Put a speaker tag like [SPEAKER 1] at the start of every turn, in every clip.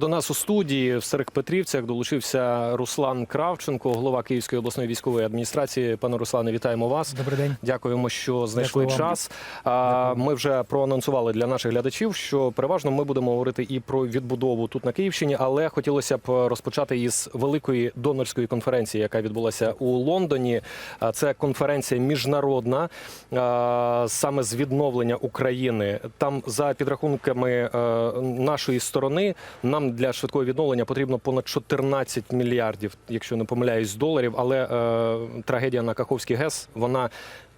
[SPEAKER 1] До нас у студії в Старих Петрівцях долучився Руслан Кравченко, голова Київської обласної військової адміністрації. Пане Руслане, вітаємо вас.
[SPEAKER 2] Добрий день.
[SPEAKER 1] Дякуємо, що знайшли
[SPEAKER 2] Дякую
[SPEAKER 1] час. А, Ми вже проанонсували для наших глядачів, що переважно ми будемо говорити і про відбудову тут на Київщині, але хотілося б розпочати із великої донорської конференції, яка відбулася у Лондоні. Це конференція міжнародна саме з відновлення України. Там за підрахунками е, нашої сторони нам для швидкого відновлення потрібно понад 14 мільярдів, якщо не помиляюсь, доларів. Але е, трагедія на Каховський ГЕС вона.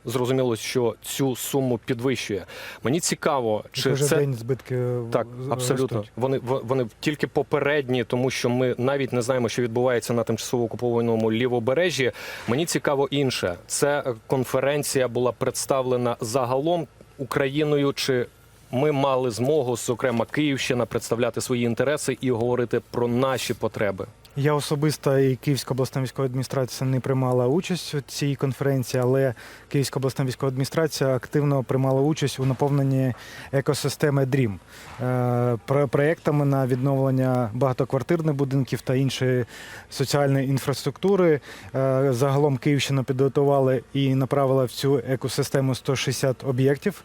[SPEAKER 1] Зрозуміло, що цю суму підвищує. Мені цікаво, чи
[SPEAKER 2] Кожен
[SPEAKER 1] це
[SPEAKER 2] день збитки
[SPEAKER 1] так абсолютно.
[SPEAKER 2] ростуть.
[SPEAKER 1] Вони вони тільки попередні, тому що ми навіть не знаємо, що відбувається на тимчасово окупованому лівобережжі. Мені цікаво інше. Це е, конференція була представлена загалом Україною. Чи ми мали змогу, зокрема Київщина, представляти свої інтереси і говорити про наші потреби?
[SPEAKER 2] Я особисто і Київська обласна військова адміністрація не приймала участь у цій конференції, але Київська обласна військова адміністрація активно приймала участь у наповненні екосистеми DREAM е, про- проектами на відновлення багатоквартирних будинків та іншої соціальної інфраструктури. Е, Загалом Київщина підготувала і направила в цю екосистему 160 об'єктів.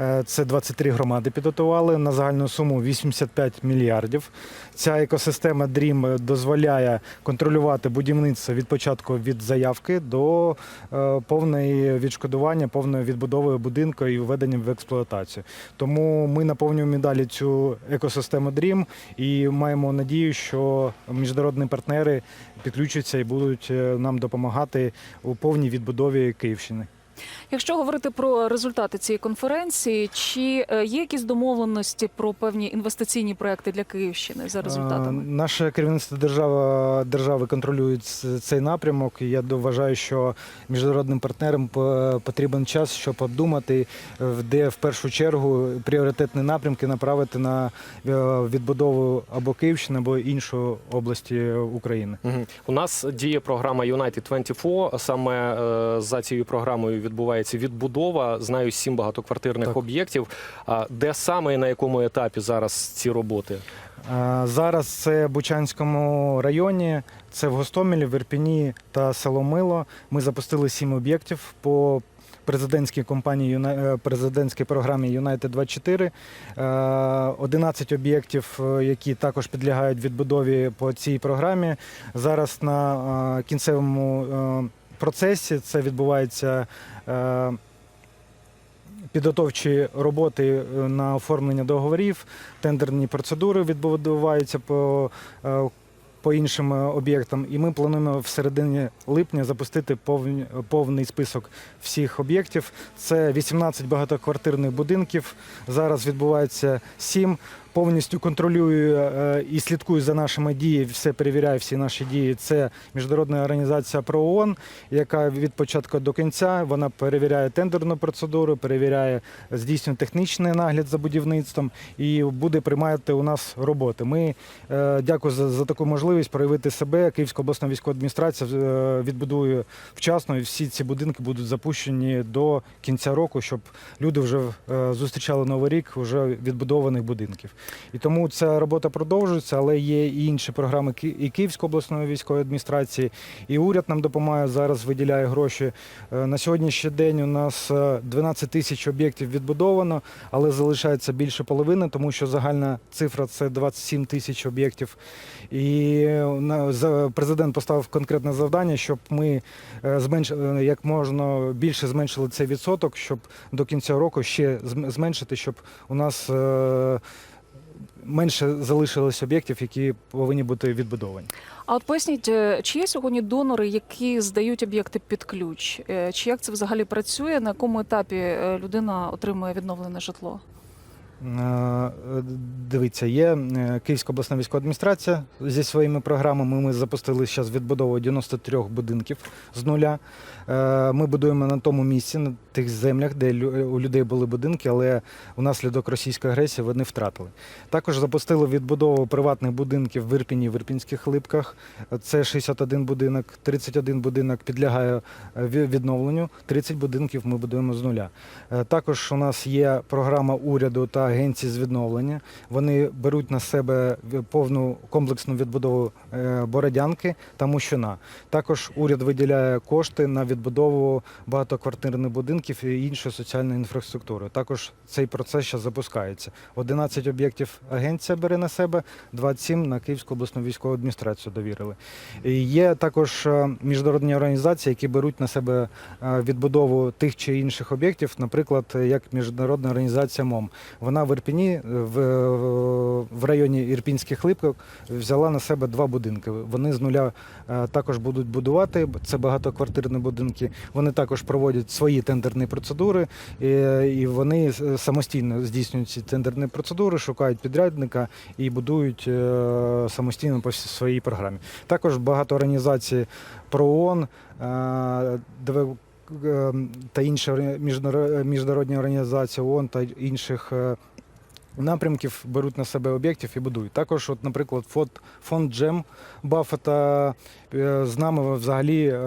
[SPEAKER 2] Е, Це 23 громади підготували на загальну суму 85 мільярдів. Ця екосистема DREAM дозволяє контролювати будівництво від початку від заявки до е, повної відшкодування, повної відбудови будинку і введення в експлуатацію. Тому ми наповнюємо далі цю екосистему DREAM і маємо надію, що міжнародні партнери підключаться і будуть е, нам допомагати у повній відбудові Київщини.
[SPEAKER 3] Якщо говорити про результати цієї конференції, чи е, є якісь домовленості про певні інвестиційні проекти для Київщини за
[SPEAKER 2] Е,
[SPEAKER 3] результатами?
[SPEAKER 2] Наше керівництво держава, держави контролює цей напрямок. І я вважаю, що міжнародним партнерам по- потрібен час, щоб обдумати, де в першу чергу пріоритетні напрямки направити на е, відбудову або Київщини, або іншої області України.
[SPEAKER 1] У нас діє програма United 24. Саме за цією програмою відбувається відбудова. Знаю сім багатоквартирних
[SPEAKER 2] Так.
[SPEAKER 1] об'єктів. А де саме і на якому етапі зараз ці роботи?
[SPEAKER 2] Зараз це в Бучанському районі, це в Гостомелі, в Ірпіні та Соломило. Ми запустили сім об'єктів по президентській компанії е, президентській програмі United 24. Е, 11 об'єктів, е, які також підлягають відбудові по цій програмі. Зараз на е, кінцевому процесі це відбувається. е, Підготовчі роботи е, на оформлення договорів, тендерні процедури відбуваються по, е, по іншим об'єктам. І ми плануємо в середині липня запустити повні- повний список всіх об'єктів. Це 18 багатоквартирних будинків. Зараз відбувається 7. Повністю контролюю е, і слідкую за нашими діями, все перевіряю всі наші дії. Це міжнародна організація ПРООН, яка від початку до кінця вона перевіряє тендерну процедуру, перевіряє, здійснює технічний нагляд за будівництвом і буде приймати у нас роботи. Ми е, дякую за, за таку можливість проявити себе. Київська обласна військова адміністрація е, відбудує вчасно, і всі ці будинки будуть запущені до кінця року, щоб люди вже зустрічали новий рік вже відбудованих будинків. І тому ця робота продовжується, але є і інші програми і Київської обласної військової адміністрації, і уряд нам допомагає зараз, виділяє гроші. Е, На сьогоднішній день у нас е, 12 тисяч об'єктів відбудовано, але залишається більше половини, тому що загальна цифра це 27 тисяч об'єктів. І е, президент поставив конкретне завдання, щоб ми е, зменш... е, як можна більше зменшили цей відсоток, щоб до кінця року ще зменшити, щоб у нас е, менше залишилось об'єктів, які повинні бути відбудовані.
[SPEAKER 3] А от поясніть, е, чи є сьогодні донори, які здають об'єкти під ключ? Е, Чи як це взагалі працює? На якому етапі е, людина отримує відновлене житло?
[SPEAKER 2] Е, Дивіться, є е, Київська обласна військова адміністрація зі своїми програмами. Ми запустили зараз відбудову 93 будинків з нуля. Е, Ми будуємо на тому місці, на тих землях, де у людей були будинки, але унаслідок російської агресії вони втратили. Також запустили відбудову приватних будинків в Ірпіні, в Ірпінських липках. Це 61 будинок, 31 будинок підлягає відновленню, 30 будинків ми будуємо з нуля. Також у нас є програма уряду та агенції з відновлення. Вони беруть на себе повну комплексну відбудову е, Бородянки та Мущина. Також уряд виділяє кошти на відбудову багатоквартирних будинків і іншої соціальної інфраструктури. Також цей процес ще запускається. 11 об'єктів агенція бере на себе, 27 на Київську обласну військову адміністрацію довірили. І є також е, міжнародні організації, які беруть на себе е, відбудову тих чи інших об'єктів, наприклад, як міжнародна організація МОМ. Вона в Ірпіні е, в, в районі Ірпінських липок взяла на себе два будинки. Вони з нуля е, також будуть будувати. Це багатоквартирні будинки. Вони також проводять свої тендерні процедури, і, вони е, самостійно здійснюють ці тендерні процедури, шукають підрядника і будують е, самостійно по своїй програмі. Також багато організацій ПРООН, е, ДВ е, та інші міжнародні організації ООН та інших е, напрямків беруть на себе об'єктів і будують. Також, от, наприклад, фонд, фонд Джем Баффета е, з нами взагалі е,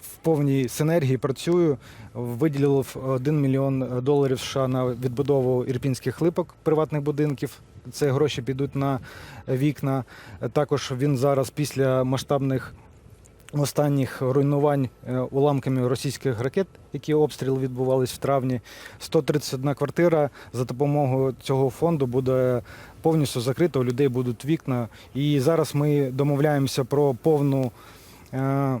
[SPEAKER 2] в повній синергії працює. Виділив 1 мільйон доларів США на відбудову ірпінських липок приватних будинків. Це гроші підуть на вікна. Також він зараз після масштабних останніх руйнувань е, уламками російських ракет, які обстріли відбувались в травні. 131 квартира за допомогою цього фонду буде повністю закрита, у людей будуть вікна. І зараз ми домовляємося про повну е,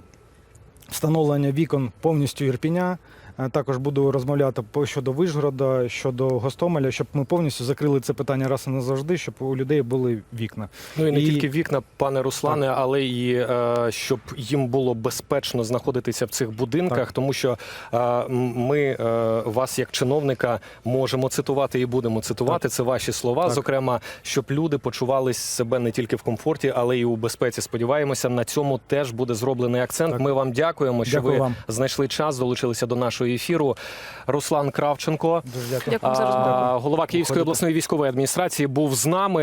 [SPEAKER 2] встановлення вікон повністю Ірпіня. Е, Також буду розмовляти щодо Вишгорода, щодо Гостомеля, щоб ми повністю закрили це питання раз і назавжди, щоб у людей були вікна.
[SPEAKER 1] Ну і не
[SPEAKER 2] І-
[SPEAKER 1] тільки вікна, пане Руслане, але і е, щоб їм було безпечно знаходитися в цих будинках,
[SPEAKER 2] Так.
[SPEAKER 1] тому що е, ми е, вас, як чиновника, можемо цитувати і будемо цитувати. Це ваші слова.
[SPEAKER 2] Так.
[SPEAKER 1] Зокрема, щоб люди почувались себе не тільки в комфорті, але й у безпеці. Сподіваємося, на цьому теж буде зроблений акцент.
[SPEAKER 2] Так.
[SPEAKER 1] Ми вам дякуємо, що
[SPEAKER 2] Дякую
[SPEAKER 1] ви
[SPEAKER 2] вам.
[SPEAKER 1] знайшли час, долучилися до нашого ефіру. Руслан Кравченко.
[SPEAKER 2] Дуже дякую.
[SPEAKER 3] Дякую за розмову.
[SPEAKER 1] Голова Київської обласної військової адміністрації був з нами.